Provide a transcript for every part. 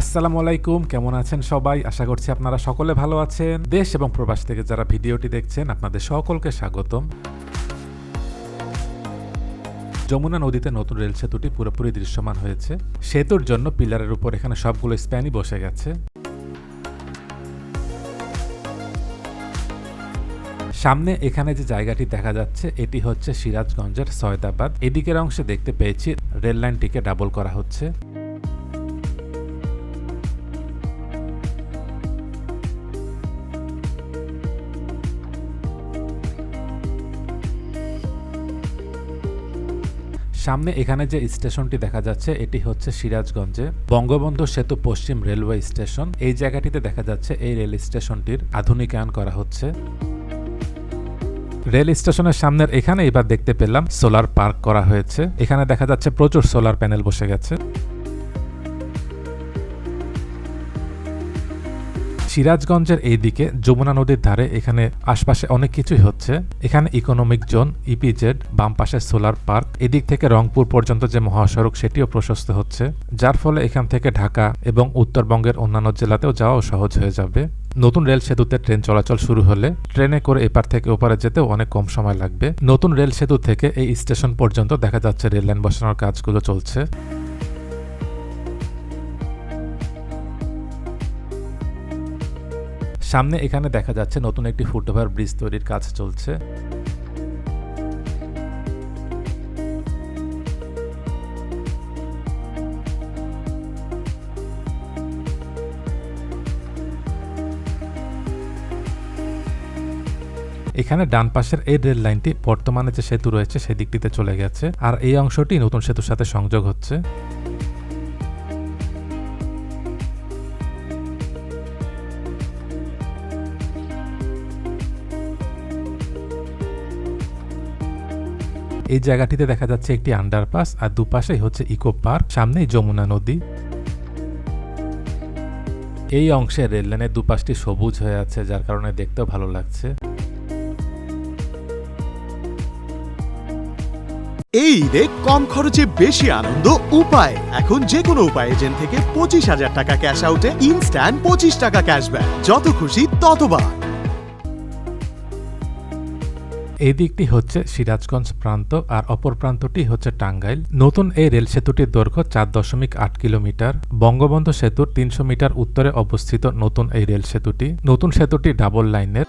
আসসালামু আলাইকুম, কেমন আছেন সবাই? আশা করছি আপনারা সকলে ভালো আছেন। দেশ এবং প্রবাস থেকে যারা ভিডিওটি দেখছেন, আপনাদের সকলকে স্বাগতম। যমুনা নদীতে নতুন রেল সেতুটি পুরোপুরি দৃশ্যমান হয়েছে। সেতুর জন্য পিলারের উপর এখানে সবগুলো স্প্যানই বসে গেছে। সামনে এখানে যে জায়গাটি দেখা যাচ্ছে, এটি হচ্ছে সিরাজগঞ্জের সয়দাবাদ। এদিকের অংশে দেখতে পেয়েছি রেল লাইনটিকে ডাবল করা হচ্ছে। সামনে এখানে যে স্টেশনটি দেখা যাচ্ছে, এটি হচ্ছে সিরাজগঞ্জে বঙ্গবন্ধু সেতু পশ্চিম রেলওয়ে স্টেশন। এই জায়গাটিতে দেখা যাচ্ছে এই রেল স্টেশনটির আধুনিকায়ন করা হচ্ছে। রেল স্টেশনের সামনের এখানে এবার দেখতে পেলাম সোলার পার্ক করা হয়েছে। এখানে দেখা যাচ্ছে প্রচুর সোলার প্যানেল বসে গেছে। সিরাজগঞ্জের এই দিকে যমুনা নদীর ধারে এখানে আশপাশে অনেক কিছুই হচ্ছে। এখানে ইকোনমিক জোন ইপিজেড বাম পাশে সোলার পার্ক এদিক থেকে রংপুর পর্যন্ত যে মহাসড়ক, সেটিও প্রশস্ত হচ্ছে। যার ফলে এখান থেকে ঢাকা এবং উত্তরবঙ্গের অন্যান্য জেলাতেও যাওয়াও সহজ হয়ে যাবে। নতুন রেল সেতুতে ট্রেন চলাচল শুরু হলে ট্রেনে করে এপার থেকে ওপারে যেতেও অনেক কম সময় লাগবে। নতুন রেল সেতু থেকে এই স্টেশন পর্যন্ত দেখা যাচ্ছে রেল লাইন বসানোর কাজগুলো চলছে। সামনে এখানে দেখা যাচ্ছে নতুন একটি ফুটওভার ব্রিজ তৈরির কাজ চলছে। এখানে ডান পাশের এই রেল লাইনটি বর্তমানে যে সেতু রয়েছে, সেদিকটিতে চলে গেছে। আর এই অংশটি নতুন সেতুর সাথে সংযোগ হচ্ছে। এই জায়গাটিতে দেখা যাচ্ছে একটি আন্ডারপাস আর দুপাশেই হচ্ছে ইকো পার্ক, সামনেই যমুনা নদী। এই অংশে রেল লাইনের দুপাশটি সবুজ হয়ে আছে, যার কারণে দেখতেও ভালো লাগছে। এই ঈদে কম খরচে বেশি আনন্দ, উপায়। এখন যে কোনো উপায় এজেন্ট থেকে পঁচিশ হাজার টাকা ক্যাশ আউটে ইনস্ট্যান্ট পঁচিশ টাকা ক্যাশব্যাক যত খুশি ততবার এই দিকটি হচ্ছে সিরাজগঞ্জ প্রান্ত আর অপর প্রান্তটি হচ্ছে টাঙ্গাইল। নতুন এই রেল সেতুটির দৈর্ঘ্য চার দশমিক আট কিলোমিটার। বঙ্গবন্ধু সেতুর তিনশো মিটার উত্তরে অবস্থিত নতুন এই রেল সেতুটি। নতুন সেতুটি ডাবল লাইনের।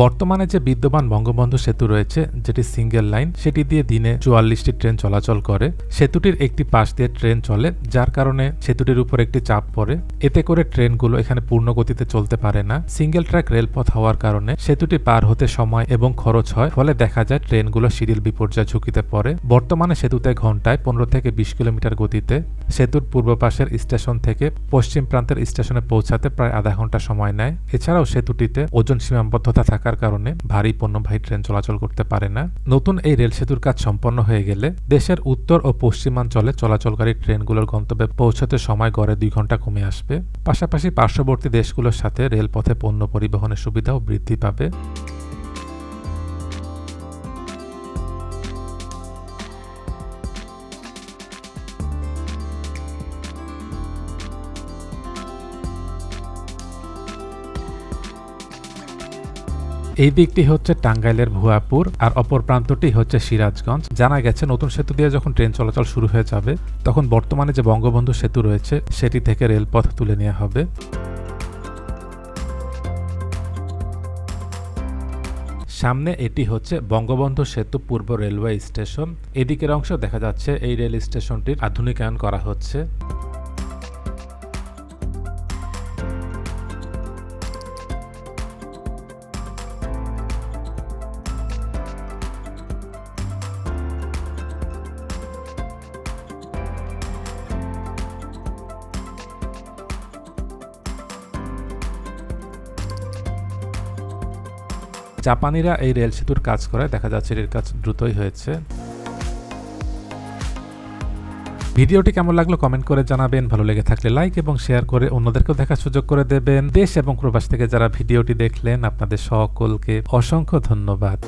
বর্তমানে যে বিদ্যমান বঙ্গবন্ধু সেতু রয়েছে, যেটি সিঙ্গেল লাইন, সেটি দিয়ে দিনে চুয়াল্লিশটি ট্রেন চলাচল করে। সেতুটির একটি পাশ দিয়ে ট্রেন চলে, যার কারণে সেতুটির উপর একটি চাপ পড়ে। এতে করে ট্রেনগুলো এখানে পূর্ণ গতিতে চলতে পারে না। সিঙ্গেল ট্র্যাক রেলপথ হওয়ার কারণে সেতুটি পার হতে সময় এবং খরচ হয়, ফলে দেখা যায় ট্রেনগুলো সিরিল বিপর্যয় ঝুঁকিতে পড়ে। বর্তমানে সেতুতে ঘন্টায় পনেরো থেকে বিশ কিলোমিটার গতিতে সেতুর পূর্ব পাশের স্টেশন থেকে পশ্চিম প্রান্তের স্টেশনে পৌঁছাতে প্রায় আধা ঘণ্টা সময় নেয়। এছাড়াও সেতুটিতে ওজন সীমাবদ্ধতা থাকার কারণে ভারী পণ্যবাহী ট্রেন চলাচল করতে পারে না। নতুন এই রেল সেতুর কাজ সম্পন্ন হয়ে গেলে দেশের উত্তর ও পশ্চিমাঞ্চলে চলাচলকারী ট্রেনগুলোর গন্তব্যে পৌঁছাতে সময় গড়ে দুই ঘণ্টা কমে আসবে। পাশাপাশি পার্শ্ববর্তী দেশগুলোর সাথে রেলপথে পণ্য পরিবহনের সুবিধাও বৃদ্ধি পাবে। এই দিকটি হচ্ছে টাঙ্গাইলের ভুয়াপুর আর অপর প্রান্তটি হচ্ছে সিরাজগঞ্জ। জানা গেছে, নতুন সেতু দিয়ে যখন ট্রেন চলাচল শুরু হয়ে যাবে, তখন বর্তমানে যে বঙ্গবন্ধু সেতু রয়েছে, সেটি থেকে রেলপথ তুলে নেওয়া হবে। সামনে এটি হচ্ছে বঙ্গবন্ধু সেতু পূর্ব রেলওয়ে স্টেশন। এদিকের অংশ দেখা যাচ্ছে, এই রেল স্টেশনটির আধুনিকায়ন করা হচ্ছে। জাপানিরা এই রেল সেতুর কাজ করায়, দেখা যাচ্ছে এর কাজ দ্রুতই হয়েছে। ভিডিওটি কেমন লাগল কমেন্ট করে জানাবেন। ভালো লেগে থাকলে লাইক এবং শেয়ার করে অন্যদেরকেও দেখার সুযোগ করে দেবেন। দেশ এবং প্রবাস থেকে যারা ভিডিওটি দেখলেন, আপনাদের সকলকে অসংখ্য ধন্যবাদ।